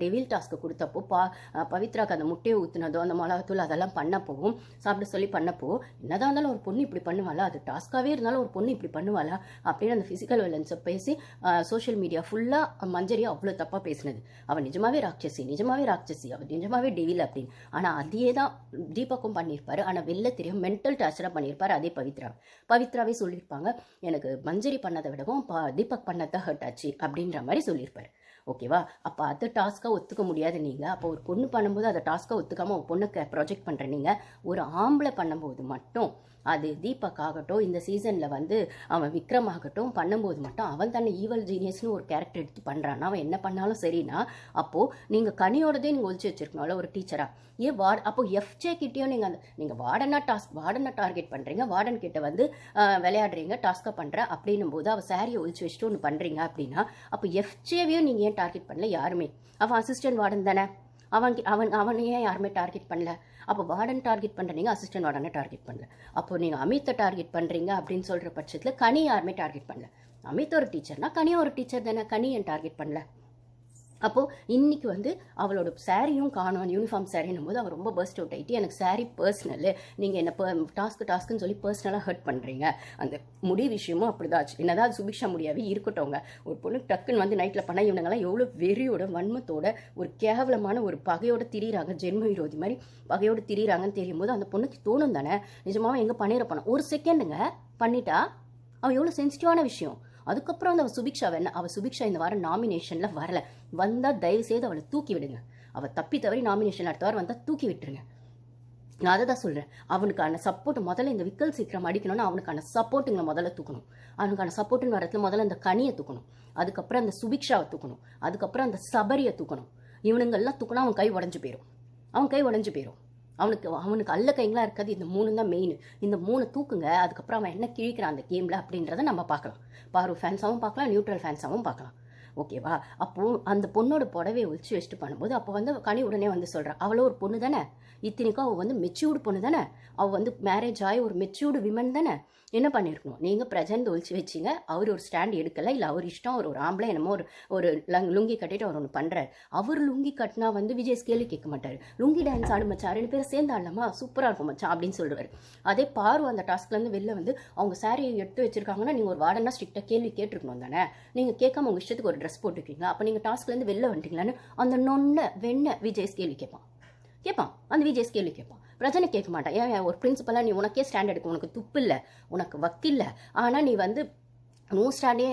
Devil task கொடுத்தப்போ பா பவித்ராக்கு அந்த முட்டையை ஊற்றுனதோ அந்த மிளகாத்தூள் அதெல்லாம் பண்ணப்போவும் சாப்பிட சொல்லி பண்ணப்போ என்னதான் இருந்தாலும் ஒரு பொண்ணு இப்படி பண்ணுவாளா? அது டாஸ்க்காகவே இருந்தாலும் ஒரு பொண்ணு இப்படி பண்ணுவாளா? அப்படின்னு அந்த ஃபிசிக்கல் வயலன்ஸை பேசி சோஷியல் மீடியா ஃபுல்லாக மஞ்சரி அவ்வளோ தப்பாக பேசினது. அவள் நிஜமாவே ராட்சசி நிஜமாவே ராட்சசி அவள் நிஜமாவே டெவில் அப்படின்னு. ஆனால் அதையே தான் தீபக்கும் பண்ணியிருப்பார். ஆனால் வெளில தெரியும் மென்டல் டார்ச்சராக பண்ணியிருப்பாரு அதே பவித்ரா பவித்ராவே சொல்லியிருப்பாங்க எனக்கு மஞ்சரி பண்ணதை விடவும் பா தீபக் பண்ணதான் ஹர்ட் ஆச்சு அப்படின்ற மாதிரி சொல்லியிருப்பார். ஓகேவா? அப்போ அதை டாஸ்க்காக ஒத்துக்க முடியாது நீங்கள் அப்போ ஒரு பொண்ணு பண்ணும்போது அதை டாஸ்க்காக ஒத்துக்காமல் ஒரு பொண்ணுக்கு ப்ரொஜெக்ட் பண்ணுற நீங்கள் ஒரு ஆம்பளை பண்ணும்போது மட்டும் அது தீபக் ஆகட்டும் இந்த சீசனில் வந்து அவன் விக்ரம் ஆகட்டும் பண்ணும்போது மட்டும் அவன் தன்னை ஈவல் ஜீனியஸ்னு ஒரு கேரக்டர் எடுத்து பண்ணுறான்னா அவன் என்ன பண்ணாலும் சரினா அப்போது நீங்கள் கனியோடதே நீங்கள் ஒழிச்சு வச்சிருக்கணும்ல ஒரு டீச்சராக ஏன் வார்ட் அப்போ எஃப்ஜே கிட்டேயும் நீங்கள் அந்த நீங்கள் வார்டனா டாஸ்க் வார்டனை டார்கெட் பண்ணுறீங்க வார்டன் கிட்ட வந்து விளையாடுறீங்க டாஸ்க்காக பண்ணுற அப்படின்னும் போது அவள் சாரியை ஒழிச்சு வச்சுட்டு ஒன்று பண்ணுறீங்க அப்படின்னா அப்போ எஃப்ஜேவையும் நீங்கள் ஏன் டார்கெட் பண்ணல யாருமே. அவன் அசிஸ்டன்ட் வார்டன் தானே. அவன் அவன் அவன் ஏன் யாருமே டார்கெட் பண்ணல. அப்போ வார்டன் டார்கெட் பண்ணுறீங்க அசிஸ்டன்ட் வார்டனை டார்கெட் பண்ணல. அப்போ நீங்கள் அமித்தை டார்கெட் பண்ணுறீங்க அப்படின்னு சொல்கிற பட்சத்தில் கனி யாருமே டார்கெட் பண்ணல. அமித் ஒரு டீச்சர்னா கனியா ஒரு டீச்சர் தானே. கனி ஏன் டார்கெட் பண்ணல? அப்போது இன்றைக்கி வந்து அவளோட சாரியும் காணும் யூனிஃபார்ம் சாரின்னும் போது அவள் ரொம்ப பர்ஸ்ட் அவுட் ஆகிட்டு எனக்கு சாரி பர்சனல் நீங்கள் என்ன ப டாஸ்க்கு டாஸ்க்குன்னு சொல்லி பர்சனலாக ஹர்ட் பண்ணுறீங்க அந்த முடி விஷயமும் அப்படிதான் ஆச்சு. என்னதான் அது சுபிக்ஷா முடியாவே இருக்கட்டவங்க ஒரு பொண்ணு டக்குன்னு வந்து நைட்டில் பண்ண இவனுங்கெல்லாம் எவ்வளோ வெறியோட வன்மத்தோட ஒரு கேவலமான ஒரு பகையோட திரியிறாங்க. ஜென்ம விரோதி மாதிரி பகையோட திரியிறாங்கன்னு தெரியும் போது அந்த பொண்ணுக்கு தோணும் தானே? நிஜமாவே எங்கே பண்ணிட போனோம் ஒரு செகண்டுங்க பண்ணிட்டா அவன் எவ்வளோ சென்சிட்டிவான விஷயம். அதுக்கப்புறம் அந்த அவ சுபிக்ஷா என்ன அவள் சுபிக்ஷா இந்த வாரம் நாமினேஷனில் வரல. வந்தால் தயவு செய்து அவளை தூக்கி விடுங்க. அவள் தப்பி தவறி நாமினேஷன் அடுத்த வாரம் வந்தால் தூக்கி விட்டுருங்க. நான் அதை தான் சொல்கிறேன் அவனுக்கான சப்போர்ட் முதல்ல இந்த விக்கல் சீக்கிரம் அடிக்கணும்னா அவனுக்கான சப்போர்ட்டுங்களை முதல்ல தூக்கணும். அவனுக்கான சப்போர்ட்டுன்னு வரத்துல முதல்ல அந்த கனியை தூக்கணும். அதுக்கப்புறம் அந்த சுபிக்ஷாவை தூக்கணும். அதுக்கப்புறம் அந்த சபரியை தூக்கணும். இவனுங்கெல்லாம் தூக்கணும் அவன் கை உடஞ்சி போயிடும் அவன் கை உடஞ்சு போயிடும் அவனுக்கு அவனுக்கு அல்ல கைங்களா இருக்காது. இந்த மூணு தான் மெயின் இந்த மூணு தூக்குங்க அதுக்கப்புறம் அவன் என்ன கிழிக்கிறான் அந்த கேமில் அப்படின்றத நம்ம பார்க்கலாம். பாரு ஃபேன்ஸாகவும் பார்க்கலாம் நியூட்ரல் ஃபேன்ஸாகவும் பார்க்கலாம். ஓகேவா? அப்போது அந்த பொண்ணோட புடவையை ஒழிச்சு வச்சுட்டு பண்ணும்போது அப்போ வந்து கனி உடனே வந்து சொல்கிறா அவளோ ஒரு பொண்ணு தானே? இத்தனைக்கும் அவள் வந்து மெச்சூர்டு பொண்ணு தானே? அவள் வந்து மேரேஜ் ஆகி ஒரு மெச்சூர்டு விமன் தானே? என்ன பண்ணியிருக்கணும் நீங்கள் பிரஜன் ஒழிச்சு வச்சிங்க அவர் ஒரு ஸ்டாண்ட் எடுக்கலை இல்லை அவர் இஷ்டம் அவர் ஒரு ஆம்பளை என்னமோ ஒரு ஒரு லங் லுங்கி கட்டிட்டு அவர் ஒன்று பண்ணுறாரு அவர் லுங்கி கட்டினா வந்து விஜய் ஸ்கேலு கேட்க மாட்டார். லுங்கி டான்ஸ் ஆடு மச்சான் ரெண்டு பேரும் சேர்ந்து ஆடலாமா? சூப்பராக இருக்கும் மச்சான் அப்படின்னு சொல்லுவார். அதே பாரு அந்த டாஸ்க்லேருந்து வெளில வந்து அவங்க சாரியை எடுத்து வச்சிருக்காங்கன்னா நீங்கள் ஒரு வார்டனா ஸ்ட்ரிக்டாக கேள்வி கேட்டிருக்கணும் தானே? நீங்கள் கேட்காம உங்கள் இஷ்டத்துக்கு ஒரு ட்ரெஸ் போட்டுருக்கீங்களா அப்போ நீங்கள் டாஸ்க்லேருந்து வெளில வந்துட்டீங்களான்னு அந்த நொன்ன வெண்ண விஜய் கேள்வி கேட்பான். கேட்பான். அந்த விஜய் கேள்வி கேட்பான். பிரச்சனை கேட்க மாட்டான். ஏன் ஒரு பிரின்சிபலாக நீ உனக்கே ஸ்டாண்ட் எடுக்கும் உனக்கு துப்பு இல்லை உனக்கு வக்கில்லை. ஆனால் நீ வந்து நோ ஸ்டாண்டே